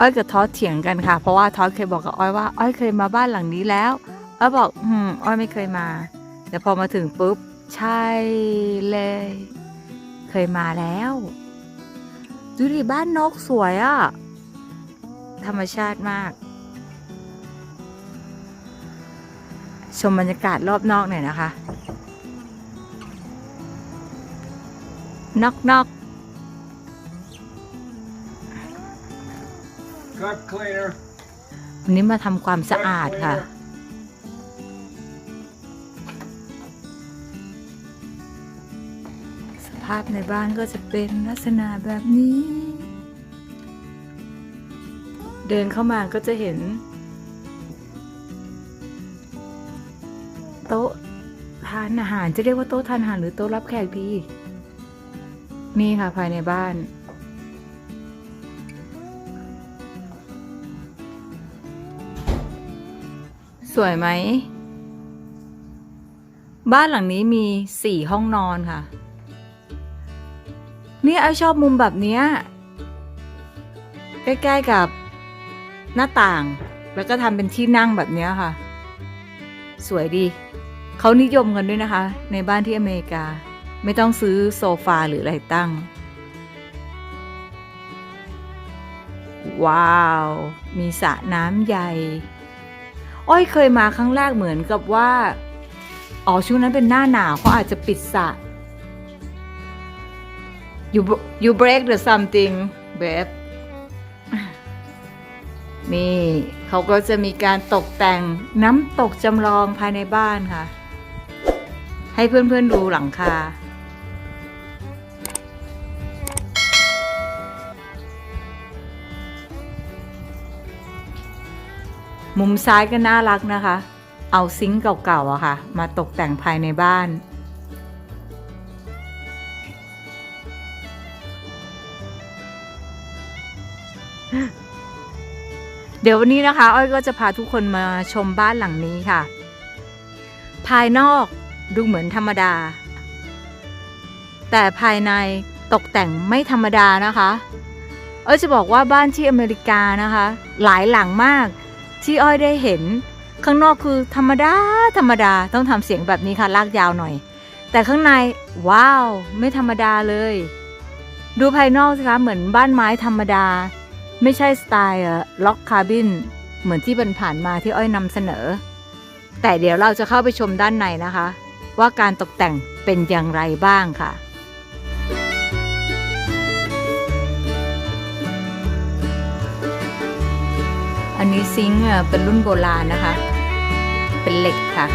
อ้อยกับทอเถียงกันค่ะ เพราะว่าทอเคยบอกกับอ้อยว่าอ้อยเคยมาบ้านหลังนี้แล้วอ้อยบอกอืมอ้อยไม่เคยมา แต่พอมาถึงปุ๊บใช่เลย เคยมาแล้วดูดิบ้านนกสวยอะ่ะธรรมชาติมาก ชมบรรยากาศรอบนอกหน่อยนะคะ นอกนอก วันนี้มาทำความสะอาดค่ะ สภาพในบ้านก็จะเป็นลักษณะแบบนี้ เดินเข้ามาก็จะเห็น โต๊ะทานอาหารจะเรียกว่าโต๊ะทานอาหารหรือโต๊ะรับแขกดี นี่ค่ะภายในบ้าน สวยไหม บ้านหลังนี้มีสี่ห้องนอนค่ะ นี่ไอชอบมุมแบบเนี้ย ใกล้ๆกับหน้าต่าง แล้วก็ทำเป็นที่นั่งแบบเนี้ยค่ะ สวยดี เขานิยมกันด้วยนะคะ ในบ้านที่อเมริกา ไม่ต้องซื้อโซฟาหรืออะไรตั้ง ว้าว มีสระน้ำใหญ่ อ้อยเคยมาครั้งแรกเหมือนกับว่า อ๋อช่วงนั้นเป็นหน้าหนาวเขาอาจจะปิดสระ you you break the something babe นี่เขาก็จะมีการตกแต่งน้ำตกจำลองภายในบ้านค่ะ ให้เพื่อนๆดูหลังคา มุมซ้ายก็น่ารักนะคะ เอาซิงค์เก่าๆอะค่ะ มาตกแต่งภายในบ้านเดี๋ยววันนี้นะคะ อ้อยก็จะพาทุกคนมาชมบ้านหลังนี้ค่ะ ภายนอกดูเหมือนธรรมดา แต่ภายในตกแต่งไม่ธรรมดานะคะ อ้อยจะบอกว่าบ้านที่อเมริกานะคะ หลายหลังมาก ที่อ้อยได้เห็น ข้างนอกคือธรรมดาธรรมดาต้องทำเสียงแบบนี้ค่ะลากยาวหน่อย แต่ข้างในว้าว ไม่ธรรมดาเลย ดูภายนอกสิคะเหมือนบ้านไม้ธรรมดา ไม่ใช่สไตล์ล็อกคาบินเหมือนที่ผ่านมาที่อ้อยนำเสนอ แต่เดี๋ยวเราจะเข้าไปชมด้านในนะคะ ว่าการตกแต่งเป็นอย่างไรบ้างค่ะ อันนี้ซิงค์เป็นรุ่นโบราณนะคะ เป็นเหล็กค่ะ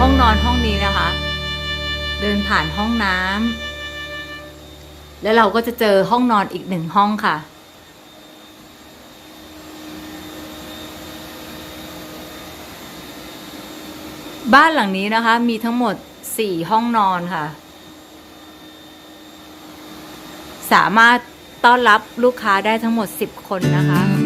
ห้องนอนห้องนี้นะคะ เดินผ่านห้องน้ำแล้วเราก็จะเจอห้องนอนอีกหนึ่งห้องค่ะ บ้านหลังนี้นะคะมีทั้งหมดสี่ห้องนอนค่ะ สามารถต้อนรับลูกค้าได้ทั้งหมด 10 คนนะคะ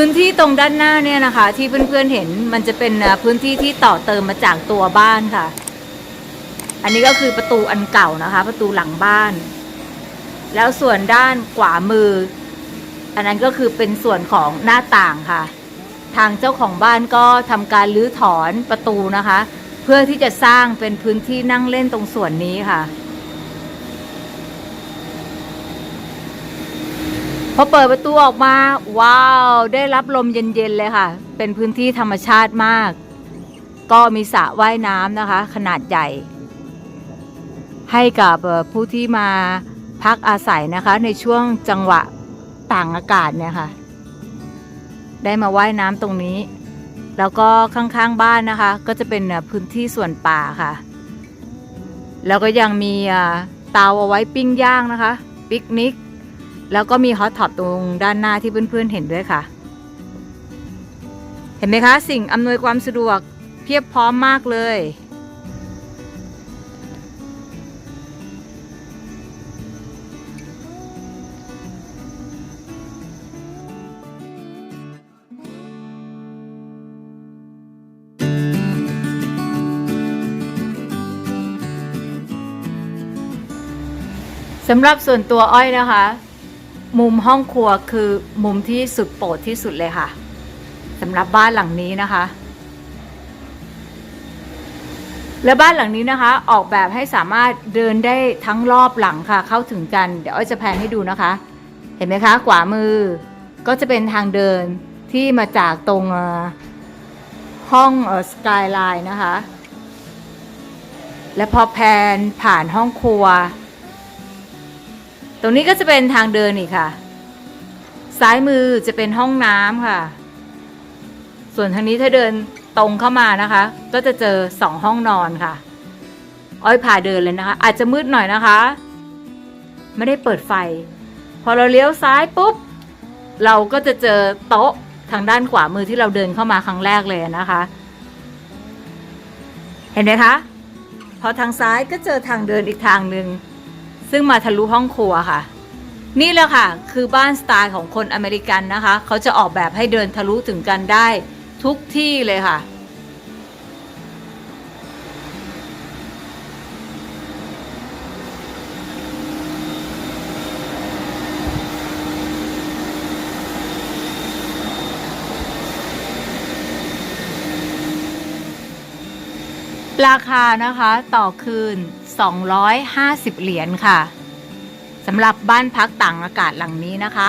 พื้นที่ตรงด้านหน้าเนี่ยนะคะ ที่เพื่อนๆเห็นมันจะเป็นพื้นที่ที่ต่อเติมมาจากตัวบ้านค่ะ อันนี้ก็คือประตูอันเก่านะคะ ประตูหลังบ้าน แล้วส่วนด้านขวามือ อันนั้นก็คือเป็นส่วนของหน้าต่างค่ะ ทางเจ้าของบ้านก็ทำการรื้อถอนประตูนะคะ เพื่อที่จะสร้างเป็นพื้นที่นั่งเล่นตรงส่วนนี้ค่ะ พอเปิดประตูออกมา ว้าว ได้รับลมเย็นๆเลยค่ะ เป็นพื้นที่ธรรมชาติมาก ก็มีสระว่ายน้ำนะคะ ขนาดใหญ่ ให้กับผู้ที่มาพักอาศัยนะคะ ในช่วงจังหวะต่างอากาศเนี่ยค่ะ ได้มาว่ายน้ำตรงนี้ แล้วก็ข้างๆบ้านนะคะ ก็จะเป็นพื้นที่ส่วนป่าค่ะ แล้วก็ยังมีเตาเอาไว้ปิ้งย่างนะคะ ปิกนิก แล้วก็มีฮอตท็อปตรงด้านหน้าที่เพื่อนๆเห็นด้วยค่ะ เห็นไหมคะ สิ่งอำนวยความสะดวกเพียบพร้อมมากเลย สำหรับส่วนตัวอ้อยนะคะ มุมห้องครัวคือมุมที่สุดโปรดที่สุดเลยค่ะสำหรับบ้านหลังนี้นะคะ และบ้านหลังนี้นะคะ ออกแบบให้สามารถเดินได้ทั้งรอบหลังค่ะ เข้าถึงกัน เดี๋ยวอ้อยจะแพนให้ดูนะคะ เห็นไหมคะขวามือ ก็จะเป็นทางเดินที่มาจากตรงห้องสกายไลน์นะคะ และพอแพนผ่านห้องครัว ตรงนี้ก็จะเป็นทางเดินอีกค่ะ ซ้ายมือจะเป็นห้องน้ำค่ะ ส่วนทางนี้ถ้าเดินตรงเข้ามานะคะ ก็จะเจอสองห้องนอนค่ะ อ้อยพาเดินเลยนะคะ อาจจะมืดหน่อยนะคะ ไม่ได้เปิดไฟ พอเราเลี้ยวซ้ายปุ๊บ เราก็จะเจอโต๊ะทางด้านขวามือที่เราเดินเข้ามาครั้งแรกเลยนะคะ เห็นไหมคะ พอทางซ้ายก็เจอทางเดินอีกทางหนึ่ง ซึ่งมาทะลุห้องครัวค่ะ นี่แหละค่ะ คือบ้านสไตล์ของคนอเมริกันนะคะ เขาจะออกแบบให้เดินทะลุถึงกันได้ทุกที่เลยค่ะราคานะคะต่อคืน 250 เหรียญค่ะสำหรับบ้านพักต่างอากาศหลังนี้นะคะ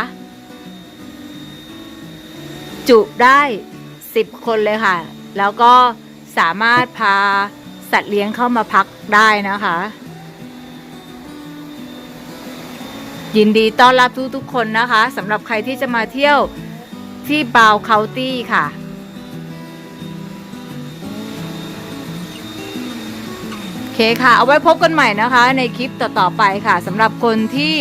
จุได้ 10 คนเลยค่ะ แล้วก็สามารถพาสัตว์เลี้ยงเข้ามาพักได้นะคะ ยินดีต้อนรับทุกๆคนนะคะสำหรับใครที่จะมาเที่ยวที่บาวเคาน์ตี้ค่ะ เคค่ะ เอาไว้พบกันใหม่นะคะ ในคลิปต่อๆไปค่ะสำหรับคนที่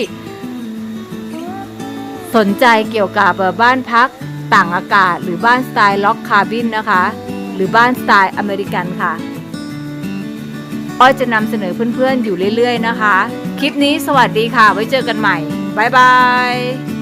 สนใจเกี่ยวกับบ้านพักต่างอากาศ หรือบ้านสไตล์ล็อกคาร์บินนะคะ หรือบ้านสไตล์อเมริกันค่ะ อ้อยจะนำเสนอเพื่อนๆอยู่เรื่อยๆนะคะ คลิปนี้สวัสดีค่ะ ไว้เจอกันใหม่ บ๊ายบาย